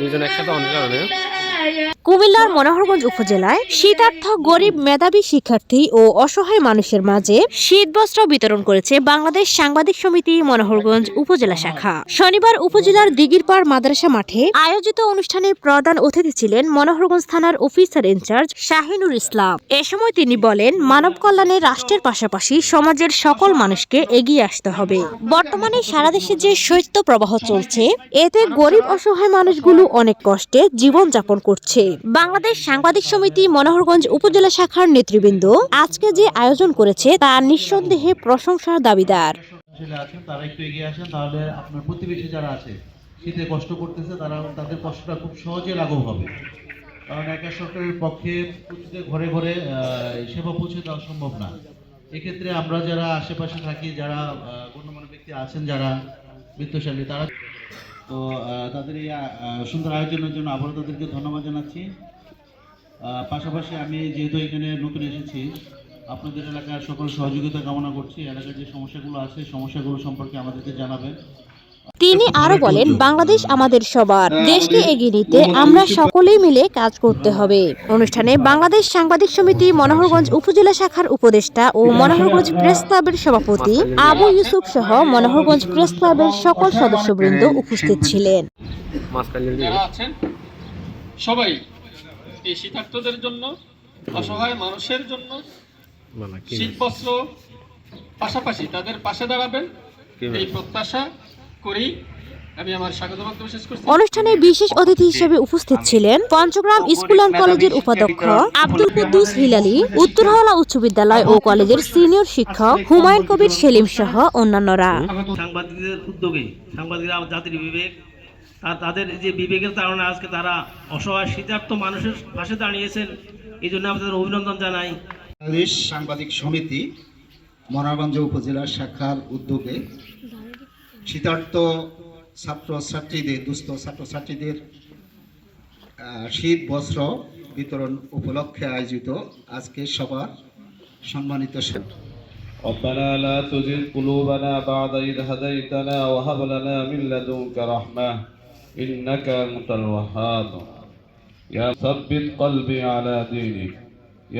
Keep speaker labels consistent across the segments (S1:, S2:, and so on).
S1: দুজন একসাথে অনেক কুমিল্লার মনোহরগঞ্জ উপজেলায় শীতার্থ গরিব মেধাবী শিক্ষার্থী ও অসহায় মানুষের মাঝে শীতবস্ত্র বিতরণ করেছে বাংলাদেশ সাংবাদিক সমিতি মনোহরগঞ্জ উপজেলা শাখা শনিবার উপজেলার দিগিরপাড় মাদ্রাসা মাঠে আয়োজিত অনুষ্ঠানে প্রধান অতিথি ছিলেন মনোহরগঞ্জ থানার অফিসার ইনচার্জ শাহিনুর ইসলাম এ সময় তিনি বলেন মানব কল্যাণে রাষ্ট্রের পাশাপাশি সমাজের সকল মানুষকে এগিয়ে আসতে হবে বর্তমানে সারা দেশে যে শৈত্য প্রবাহ চলছে এতে গরিব অসহায় মানুষগুলো অনেক কষ্টে জীবন জীবনযাপন করছে বাংলাদেশ সাংবাদিক সমিতি মনোহরগঞ্জ উপজেলা শাখার নেতৃবৃন্দ আজকে যে আয়োজন করেছে তা নিঃসন্দেহে প্রশংসার দাবিদার শীতে কষ্ট করতেছে তারা তাদের কষ্টটা খুব সহজে লাঘব হবে কারণ একা সরকারের পক্ষে প্রতিটা ঘরে ঘরে সেবা পৌঁছে দেওয়া সম্ভব না এক্ষেত্রে আমরা যারা আশেপাশে থাকি যারা গণ্যমান্য ব্যক্তি আছেন যারা বৃত্তশালী তারা তো তাদের এই সুন্দর আয়োজনের জন্য আবারও তাদেরকে ধন্যবাদ জানাচ্ছি পাশাপাশি আমি যেহেতু এখানে নতুন এসেছি আপনাদের এলাকার সকল সহযোগিতা কামনা করছি এলাকার যে সমস্যাগুলো আছে সমস্যাগুলো সম্পর্কে আমাদেরকে জানাবেন তিনি আরো বলেন বাংলাদেশ আমাদের সবার দেশকে এগিয়ে নিতে আমরা সকলেই মিলে কাজ করতে হবে অনুষ্ঠানে বাংলাদেশ সাংবাদিক সমিতি মনোহরগঞ্জ উপজেলা শাখার উপদেষ্টা ও মনোহরগঞ্জ প্রেস ক্লাবের সভাপতি আবু ইউসুফ সহ মনোহরগঞ্জ প্রেস ক্লাবের সকল সদস্যবৃন্দ উপস্থিত ছিলেন সবাই এই শীতার্থদের জন্য অসহায় মানুষের জন্য পাশাপাশি তাদের পাশে দাঁড়াবেন এই প্রত্যাশা করেই অনুষ্ঠানে বিশেষ অতিথি হিসেবে উপস্থিত ছিলেন পঞ্চগ্রাম স্কুল অ্যান্ড কলেজের উপাধ্যক্ষ আব্দুল কুদ্দুস হিলালি উত্তরহলা উচ্চ বিদ্যালয় ও কলেজের সিনিয়র শিক্ষক হুমায়ুন কবির সেলিম সহ অন্যান্যরা সাংবাদিকদের উদ্যোগে সাংবাদিকরা জাতির বিবেক আর তাদের যে বিবেকের কারণে
S2: আজকে তারা অসহায় শীতার্থ মানুষের পাশে দাঁড়িয়েছেন এই জন্য আমাদের অভিনন্দন জানাই বাংলাদেশ সাংবাদিক সমিতি মনারগঞ্জ উপজেলা শাখার উদ্যোগে শীতার্থ ছাত্র ছাত্রীদের দুস্থ ছাত্র ছাত্রীদের শীত বস্ত্র বিতরণ উপলক্ষে আয়োজিত আজকে সবার সম্মানিত
S3: إنك أنت الوهاب يا ثبت قلبي على دينك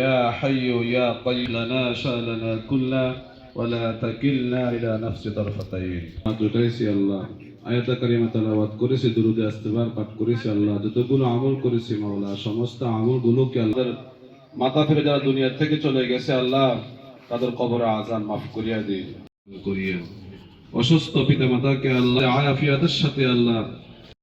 S3: يا حي ولا تكلنا الى نفس طرفتين দুটাইছি الله আয়াতা কারিমা তালাবাদ করেছি দুরুদে আস্তেবার পাঠ করেছি আল্লাহ যতগুলো আমল করেছি মাওলা সমস্ত কি আল্লাহর মাথা ফিরে যারা দুনিয়া থেকে চলে গেছে আল্লাহ তাদের কবরে আজান মাফ করিয়া দিন করিয়া অসুস্থ পিতা মাতাকে আল্লাহ আয়াফিয়াদের সাথে আল্লাহ